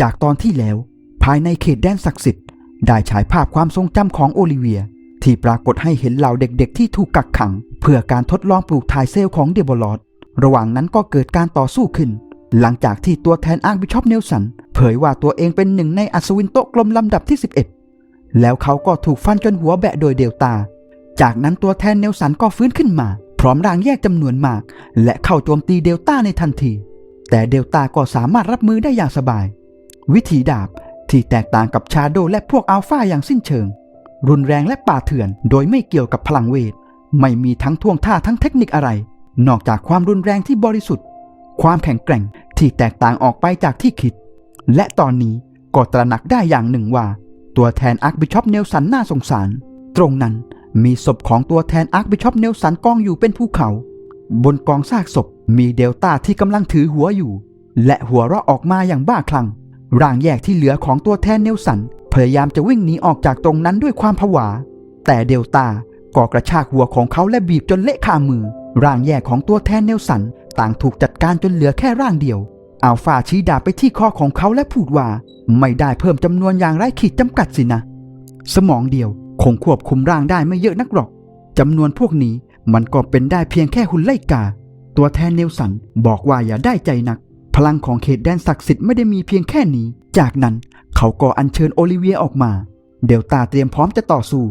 จากตอนที่แล้ว ภายในเขตแดนศักดิ์สิทธิ์ ได้ฉายภาพความทรงจำของโอลิเวีย ที่ปรากฏให้เห็นเหล่าเด็กๆ ที่ถูกกักขัง เพื่อการทดลองปลูกถ่ายเซลล์ของเดโบลอดระหว่างนั้นก็เกิดการต่อสู้ขึ้น หลังจากที่ตัวแทนอ้าร์คบิชอปเนลสัน เผยว่าตัวเองเป็นหนึ่งในอัศวินโต๊ะกลมลำดับที่ 11 แล้วเขาก็ถูกฟันจนหัวแบะโดยเดลตา จากนั้นตัวแทนเนลสันก็ฟื้นขึ้นมา พร้อมร่างแยกจำนวนมาก และเข้าโจมตีเดลต้าในทันที แต่เดลต้าก็สามารถรับมือได้อย่างสบาย วิธีดาบที่แตกต่างกับชาโดและพวกอัลฟาอย่างสิ้นเชิง รุนแรงและป่าเถื่อนโดยไม่เกี่ยวกับพลังเวท ไม่มีทั้งท่วงท่าทั้งเทคนิคอะไร นอกจากความรุนแรงที่บริสุทธิ์ ความแข็งแกร่งที่แตกต่างออกไปจากที่คิด และตอนนี้ก็ตระหนักได้อย่างหนึ่งว่า ตัวแทนอาร์คบิชอปเนลสันน่าสงสาร ตรงนั้นมีศพของตัวแทนอาร์คบิชอปเนลสันกองอยู่เป็นภูเขา บนกองซากศพมีเดลต้าที่กำลังถือหัวอยู่ และหัวเราะออกมาอย่างบ้าคลั่ง ร่างแยกที่เหลือของตัวแทนเนลสัน พยายามจะวิ่งหนีออกจากตรงนั้นด้วยความผวา แต่เดลต้าก็กระชากหัวของเขาและบีบจนเละคามือ ร่างแยกของตัวแทนเนลสัน ต่างถูกจัดการจนเหลือแค่ร่างเดียวอัลฟาชี้ดาบไปที่คอของเขาและพูดว่า ไม่ได้เพิ่มจำนวนอย่างไร้ขีดจำกัดสินะ สมองเดียวคงควบคุมร่างได้ไม่เยอะนักหรอกจำนวนพวกนี้มันก็เป็นได้เพียงแค่หุ่นไล่กา ตัวแทนเนลสันบอกว่าอย่าได้ใจนัก พลังของเขตแดนศักดิ์สิทธิ์ไม่ได้มีเพียงแค่นี้ จากนั้นเขาก็อัญเชิญโอลิเวียออกมา เดลตาเตรียมพร้อมจะต่อสู้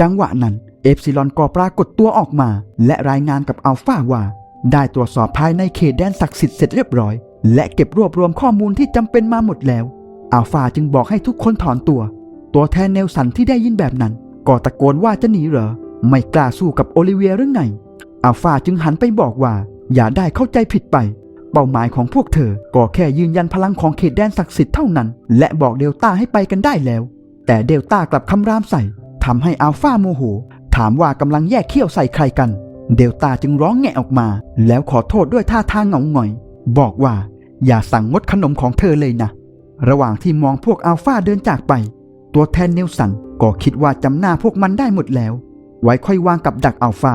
จังหวะนั้นเอฟซิลอนก็ปรากฏตัวออกมา และรายงานกับอัลฟาว่า ได้ตรวจสอบภายในเขตแดนศักดิ์สิทธิ์เสร็จเรียบร้อย และเก็บรวบรวมข้อมูลที่จำเป็นมาหมดแล้ว อัลฟาจึงบอกให้ทุกคนถอนตัว ตัวแทนเนลสันที่ได้ยินแบบนั้น ก็ตะโกนว่าจะหนีเหรอ ไม่กล้าสู้กับโอลิเวียหรือไงอัลฟาจึงหันไปบอกว่า อย่าได้เข้าใจผิดไป เป้าหมายของพวกเธอ ก็แค่ยืนยันพลังของเขตแดนศักดิ์สิทธิ์เท่านั้น และบอกเดลต้าให้ไปกันได้แล้ว แต่เดลต้ากลับคำรามใส่ทำให้อัลฟาโมโห ถามว่ากำลังแยกเขี้ยวใส่ใครกัน เดลต้าจึงร้องแงะออกมา แล้วขอโทษด้วยท่าทางเหงาหงอย บอกว่า อย่าสั่งงดขนมของเธอเลยนะ ระหว่างที่มองพวกอัลฟาเดินจากไป ตัวแทนเนลสันก็คิดว่าจำหน้าพวกมันได้หมดแล้ว ไว้ค่อยวางกับดักอัลฟา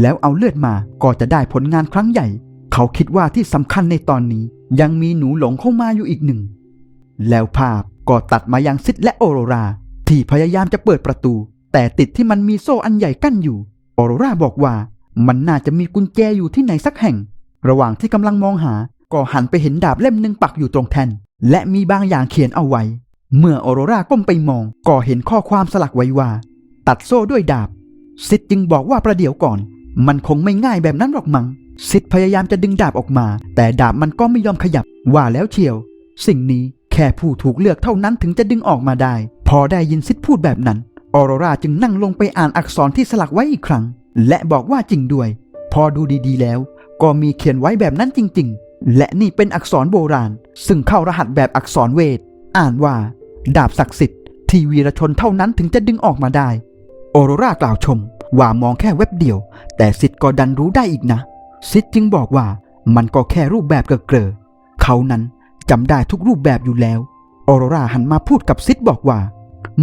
แล้วเอาเลือดมาก็จะได้ผลงานครั้งใหญ่ เขาคิดว่าที่สำคัญในตอนนี้ยังมีหนูหลงเข้ามาอยู่อีกหนึ่ง แล้วภาพก็ตัดมายังซิดและโอโรรา ที่พยายามจะเปิดประตู แต่ติดที่มันมีโซ่อันใหญ่กั้นอยู่โอโรราบอกว่า มันน่าจะมีกุญแจอยู่ที่ไหนสักแห่ง ระหว่างที่กำลังมองหา ก็หันไปเห็นดาบเล่มหนึ่งปักอยู่ตรงแทนและมีบางอย่างเขียนเอาไว้ เมื่อออโรราก้มไปมอง ก็เห็นข้อความสลักไว้ว่า ตัดโซ่ด้วยดาบซิดจึงบอกว่าประเดี๋ยวก่อน มันคงไม่ง่ายแบบนั้นหรอกมัง้ง ซิดพยายามจะดึงดาบออกมา แต่ดาบมันก็ไม่ยอมขยับ ว่าแล้วเชียว สิ่งนี้แค่ผู้ถูกเลือกเท่านั้นถึงจะดึงออกมาได้ พอได้ยินซิดพูดแบบนั้น ออโรราจึงนั่งลงไปอ่านอักษรที่สลักไว้อีกครั้ง และบอกว่าจริงด้วย พอดูดีๆแล้ว ก็มีเขียนไว้แบบนั้นจริง ๆ และนี่เป็นอักษรโบราณ ซึ่งเข้ารหัสแบบอักษรเวท อ่านว่า ดาบศักดิ์สิทธิ์ที่วีรชนเท่านั้นถึงจะดึงออกมาได้โอโรรากล่าวชม ว่ามองแค่เว็บเดียว แต่ซิดก็ดันรู้ได้อีกนะ ซิดจึงบอกว่ามันก็แค่รูปแบบเกลอเขานั้นจำได้ทุกรูปแบบอยู่แล้วโอโรราหันมาพูดกับซิดบอกว่า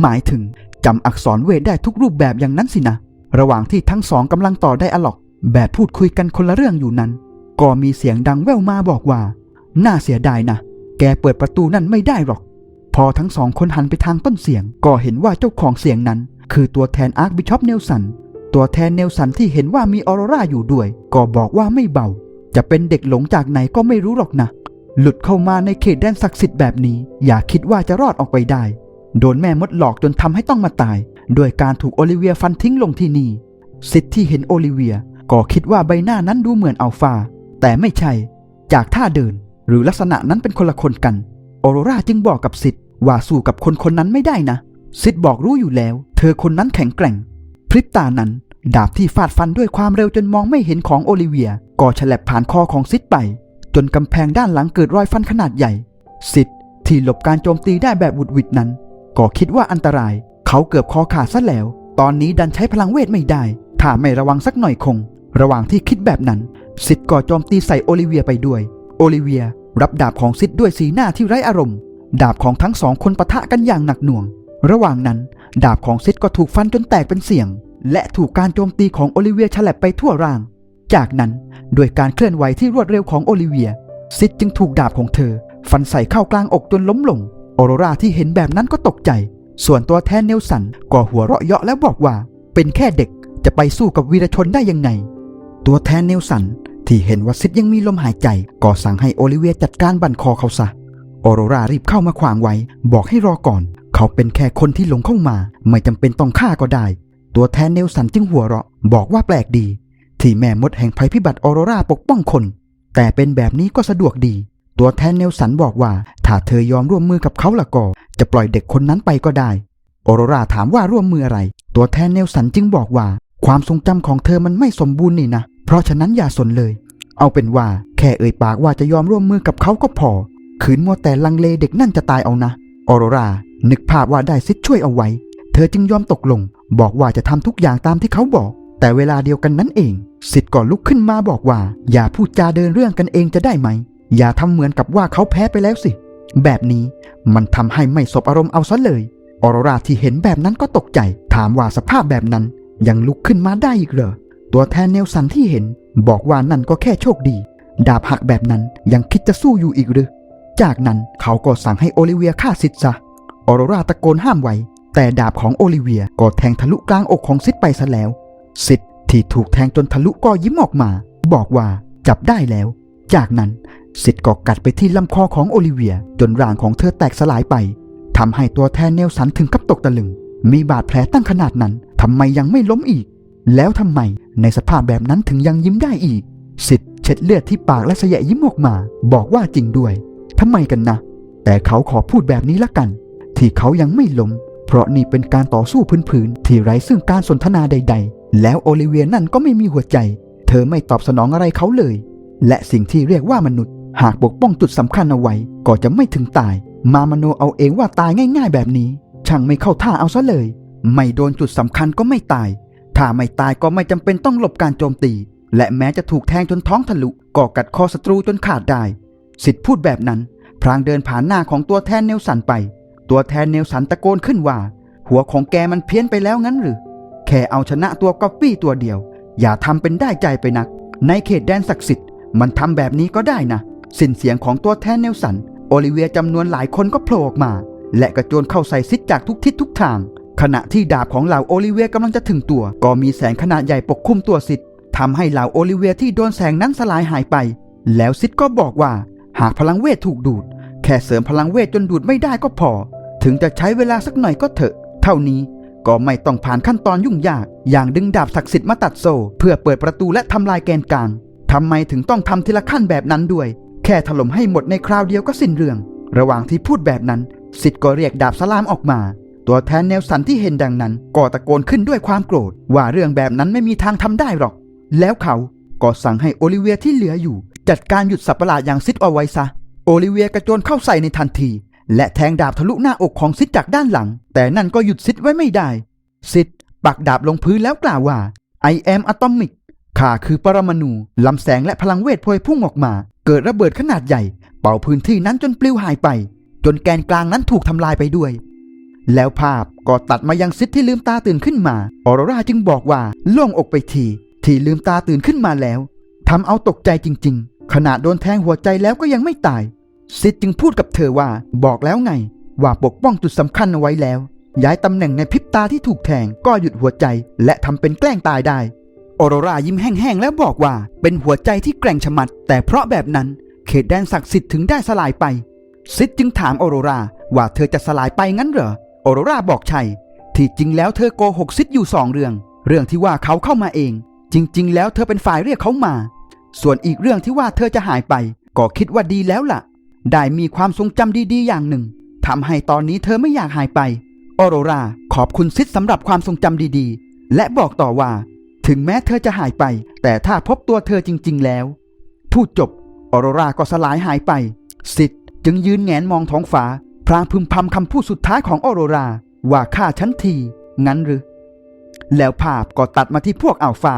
หมายถึงจำอักษรเวทได้ทุกรูปแบบอย่างนั้นสินะ ระหว่างที่ทั้งสองกำลังต่อได้อล็อก แบบพูดคุยกันคนละเรื่องอยู่นั้น ก็มีเสียงดังแว่วมาบอกว่า น่าเสียดายนะ แกเปิดประตูนั่นไม่ได้หรอก พอทั้งสองคนหันไปทางต้นเสียง ก็เห็นว่าเจ้าของเสียงนั้น คือตัวแทนอาร์คบิชอปเนลสัน ตัวแทนเนลสันที่เห็นว่ามีออโรราอยู่ด้วย ก็บอกว่าไม่เบา จะเป็นเด็กหลงจากไหนก็ไม่รู้หรอกนะ หลุดเข้ามาในเขตแดนศักดิ์สิทธิ์แบบนี้ อย่าคิดว่าจะรอดออกไปได้ โดนแม่มดหลอกจนทำให้ต้องมาตายโดยการถูกโอลิเวียฟันทิ้งลงที่นี่ซิดที่เห็นโอลิเวีย ก็คิดว่าใบหน้านั้นดูเหมือนอัลฟา แต่ไม่ใช่ จากท่าเดิน หรือลักษณะนั้นเป็นคนละคนกัน ออโรราจึงบอกกับซิดว่าสู้กับคนคนนั้นไม่ได้นะซิดบอกรู้อยู่แล้ว เธอคนนั้นแข็งแกร่ง พริบตานั้น ดาบที่ฟาดฟันด้วยความเร็วจนมองไม่เห็นของโอลิเวีย ก็ฉลับผ่านคอของซิดไป จนกำแพงด้านหลังเกิดรอยฟันขนาดใหญ่ ซิดที่หลบการโจมตีได้แบบบุดหวิดนั้น ก็คิดว่าอันตราย เขาเกือบคอขาดซะแล้ว ตอนนี้ดันใช้พลังเวทไม่ได้ ถ้าไม่ระวังสักหน่อยคง ระหว่างที่คิดแบบนั้น ซิดก็โจมตีใส่โอลิเวียไปด้วย โอลิเวียรับดาบของซิดด้วยสีหน้าที่ไร้อารมณ์ ดาบของทั้งสองคนปะทะกันอย่างหนักหน่วง ระหว่างนั้น ดาบของซิดก็ถูกฟันจนแตกเป็นเสียง และถูกการโจมตีของโอลิเวียฉลับไปทั่วร่าง จากนั้นด้วยการเคลื่อนไหวที่รวดเร็วของโอลิเวียซิดจึงถูกดาบของเธอ ฟันใส่เข้ากลางอกจนล้มลง ออโรราที่เห็นแบบนั้นก็ตกใจ ส่วนตัวแทนเนลสันก็หัวเราะเยาะแล้วบอกว่า เป็นแค่เด็กจะไปสู้กับวีรชนได้ยังไง ตัวแทนเนลสันที่เห็นว่าซิดยังมีลมหายใจ ก็สั่งให้โอลิเวียจัดการบั่นคอเขาซะ ออโรรารีบเข้ามาขวางไว้ บอกให้รอก่อน เขาเป็นแค่คนที่หลงเข้ามา ไม่จำเป็นต้องฆ่าก็ได้ ตัวแทนเนลสันจึงหัวเราะ บอกว่าแปลกดี ที่แม่มดแห่งภัยพิบัติออโรราปกป้องคน แต่เป็นแบบนี้ก็สะดวกดี ตัวแทนเนลสันบอกว่า ถ้าเธอยอมร่วมมือกับเขาละก็จะปล่อยเด็กคนนั้นไปก็ได้ออโรราถามว่าร่วมมืออะไร ตัวแทนเนลสันจึงบอกว่า ความทรงจำของเธอมันไม่สมบูรณ์นี่นะเพราะฉะนั้นอย่าสนเลย เอาเป็นว่าแค่เอ่ยปากว่าจะยอมร่วมมือกับเขาก็พอขืนมัวแต่ลังเลเด็กนั่นจะตายเอานะออโรรา นึกภาพว่าได้ซิดช่วยเอาไว้ เธอจึงยอมตกลง บอกว่าจะทำทุกอย่างตามที่เขาบอก แต่เวลาเดียวกันนั้นเองสิทธ์ก็ลุกขึ้นมาบอกว่า อย่าพูดจาเดินเรื่องกันเองจะได้ไหม อย่าทำเหมือนกับว่าเขาแพ้ไปแล้วสิ แบบนี้มันทำให้ไม่สบอารมณ์เอาซะเลย ออโรราที่เห็นแบบนั้นก็ตกใจ ถามว่าสภาพแบบนั้น ยังลุกขึ้นมาได้อีกเหรอตัวแทนเนลสันที่เห็น บอกว่านั่นก็แค่โชคดี ดาบหักแบบนั้นยังคิดจะสู้อยู่อีกหรือ จากนั้นเขาก็สั่งให้โอลิเวียฆ่าซิดซะ ออโรราตะโกนห้ามไว้ แต่ดาบของโอลิเวียก็แทงทะลุกลางอกของซิดไปซะแล้วซิดที่ถูกแทงจนทะลุก็ยิ้มออกมา บอกว่าจับได้แล้ว จากนั้นซิดก็กัดไปที่ลำคอของโอลิเวียจนร่างของเธอแตกสลายไปทำให้ตัวแทนเนลสันถึงกับตกตะลึง มีบาดแผลตั้งขนาดนั้นทำไมยังไม่ล้มอีก แล้วทำไมในสภาพแบบนั้นถึงยังยิ้มได้อีกสิทธิ์เช็ดเลือดที่ปากและเสยะยิ้มออกมา บอกว่าจริงด้วยทำไมกันนะ แต่เขาขอพูดแบบนี้ละกัน ที่เขายังไม่ล้ม เพราะนี่เป็นการต่อสู้พื้นๆที่ไร้ซึ่งการสนทนาใด ๆ แล้วโอลิเวียนั่นก็ไม่มีหัวใจ เธอไม่ตอบสนองอะไรเขาเลย และสิ่งที่เรียกว่ามนุษย์ หากปกป้องจุดสำคัญเอาไว้ ก็จะไม่ถึงตาย มามโนเอาเองว่าตายง่าย ๆ แบบนี้ ช่างไม่เข้าท่าเอาซะเลย ไม่โดนจุดสำคัญก็ไม่ตาย ถ้าไม่ตายก็ไม่จำเป็นต้องหลบการโจมตี และแม้จะถูกแทงจนท้องทะลุก็กัดคอศัตรูจนขาดได้ สิทธิ์พูดแบบนั้นพรางเดินผ่านหน้าของตัวแทนเนลสันไป ตัวแทนเนลสันตะโกนขึ้นว่า หัวของแกมันเพี้ยนไปแล้วงั้นหรือ แค่เอาชนะตัวก๊อปปี้ตัวเดียว อย่าทำเป็นได้ใจไปนัก ในเขตแดนศักดิ์สิทธิ์มันทำแบบนี้ก็ได้นะสิ้นเสียงของตัวแทนเนลสัน โอลิเวียจำนวนหลายคนก็โผล่ออกมา และกระโจนเข้าใส่ซิดจากทุกทิศทุกทาง ขณะที่ดาบของเหล่าโอลิเวียกำลังจะถึงตัว ก็มีแสงขนาดใหญ่ปกคลุมตัวซิดทำให้เหล่าโอลิเวียที่โดนแสงนั้นสลายหายไป แล้วซิดก็บอกว่า หากพลังเวทถูกดูด แค่เสริมพลังเวทจนดูดไม่ได้ก็พอ ถึงจะใช้เวลาสักหน่อยก็เถอะ เท่านี้ก็ไม่ต้องผ่านขั้นตอนยุ่งยาก อย่างดึงดาบศักดิ์สิทธิ์มาตัดโซ่ เพื่อเปิดประตูและทำลายแกนกลางทำไมถึงต้องทำทีละขั้นแบบนั้นด้วย แค่ถล่มให้หมดในคราวเดียวก็สิ้นเรื่อง ระหว่างที่พูดแบบนั้นสิทธิ์ก็เรียกดาบสลามออกมา ตัวแทนเนลสันที่เห็นดังนั้นก็ตะโกนขึ้นด้วยความโกรธ ว่าเรื่องแบบนั้นไม่มีทางทำได้หรอก แล้วเขาก็สั่งให้โอลิเวียที่เหลืออยู่ จัดการหยุดสัตว์ประหลาดอย่างซิดเอาไว้ซะ โอลิเวียกระโจนเข้าใส่ในทันที และแทงดาบทะลุหน้าอกของซิดจากด้านหลัง แต่นั่นก็หยุดซิดไว้ไม่ได้ ซิดปักดาบลงพื้นแล้วกล่าวว่า I am atomic ข้าคือปรมาณูลำแสงและพลังเวทพวยพุ่งออกมา เกิดระเบิดขนาดใหญ่ เป่าพื้นที่นั้นจนปลิวหายไป จนแกนกลางนั้นถูกทำลายไปด้วย แล้วภาพก็ตัดมายังซิดที่ลืมตาตื่นขึ้นมา ออโรราจึงบอกว่าโล่งอกไปที ที่ลืมตาตื่นขึ้นมาแล้วทำเอาตกใจจริง ๆขณะโดนแทงหัวใจแล้วก็ยังไม่ตาย ซิดจึงพูดกับเธอว่าบอกแล้วไง ว่าปกป้องจุดสำคัญเอาไว้แล้ว ย้ายตำแหน่งในพริบตาที่ถูกแทงก็หยุดหัวใจ และทำเป็นแกล้งตายได้ออโรรายิ้มแห้งๆแล้วบอกว่า เป็นหัวใจที่แกร่งชะมัด แต่เพราะแบบนั้น เขตแดนศักดิ์สิทธิ์ถึงได้สลายไป ซิดจึงถามออโรราว่าเธอจะสลายไปงั้นเหรอออโรราบอกใช่ที่จริงแล้วเธอโกหกซิดอยู่สองเรื่อง เรื่องที่ว่าเขาเข้ามาเอง จริง ๆ แล้วเธอเป็นฝ่ายเรียกเขามา ส่วนอีกเรื่องที่ว่าเธอจะหายไป ก็คิดว่าดีแล้วล่ะ ได้มีความทรงจำดีๆ อย่างหนึ่งทำให้ตอนนี้เธอไม่อยากหายไปออโรราขอบคุณซิดสำหรับความทรงจำดีๆ และบอกต่อว่า ถึงแม้เธอจะหายไป แต่ถ้าพบตัวเธอจริง ๆ แล้ว พูดจบออโรราก็สลายหายไปซิดจึงยืนแงนมองท้องฟ้าพลางพึมพำคำพูดสุดท้ายของออโรรา ว่าฆ่าฉันที งั้นหรือ แล้วภาพก็ตัดมาที่พวกอัลฟา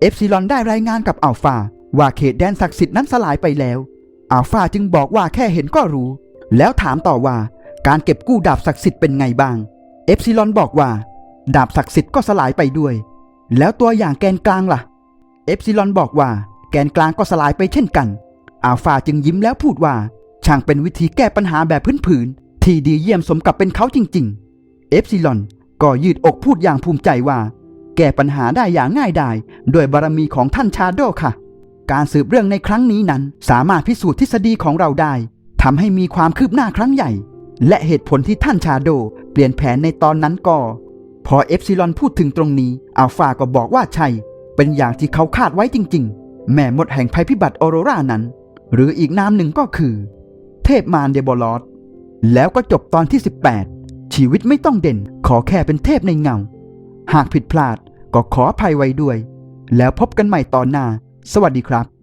เอฟซิลอนได้รายงานกับอัลฟา ว่าเขตแดนศักดิ์สิทธิ์นั้นสลายไปแล้ว อัลฟาจึงบอกว่าแค่เห็นก็รู้ แล้วถามต่อว่าการเก็บกู้ดาบศักดิ์สิทธิ์เป็นไงบ้าง เอฟซิลอนบอกว่า ดาบศักดิ์สิทธิ์ก็สลายไปด้วย แล้วตัวอย่างแกนกลางล่ะ เอฟซิลอนบอกว่า แกนกลางก็สลายไปเช่นกัน อัลฟาจึงยิ้มแล้วพูดว่า ช่างเป็นวิธีแก้ปัญหาแบบพื้นๆที่ที่ดีเยี่ยมสมกับเป็นเขาจริง ๆ เอฟซิลอนก็ยืดอกพูดอย่างภูมิใจว่า แก้ปัญหาได้อย่างง่ายดายด้วยบารมีของท่านชาโดค่ะ การสืบเรื่องในครั้งนี้นั้น สามารถพิสูจน์ทฤษฎีของเราได้ทำให้มีความคืบหน้าครั้งใหญ่ และเหตุผลที่ท่านชาโด เปลี่ยนแผนในตอนนั้นก็ พอเอฟซิลอนพูดถึงตรงนี้อัลฟาก็บอกว่าใช่ เป็นอย่างที่เขาคาดไว้จริง ๆ แม่มดแห่งภัยพิบัติออโรรานั้น หรืออีกนามหนึ่งก็คือ เทพมารเดบอลอสแล้วก็จบตอนที่ 18 ชีวิตไม่ต้องเด่น ขอแค่เป็นเทพในเงา หากผิดพลาดก็ขออภัยไว้ด้วย แล้วพบกันใหม่ตอนหน้า สวัสดีครับ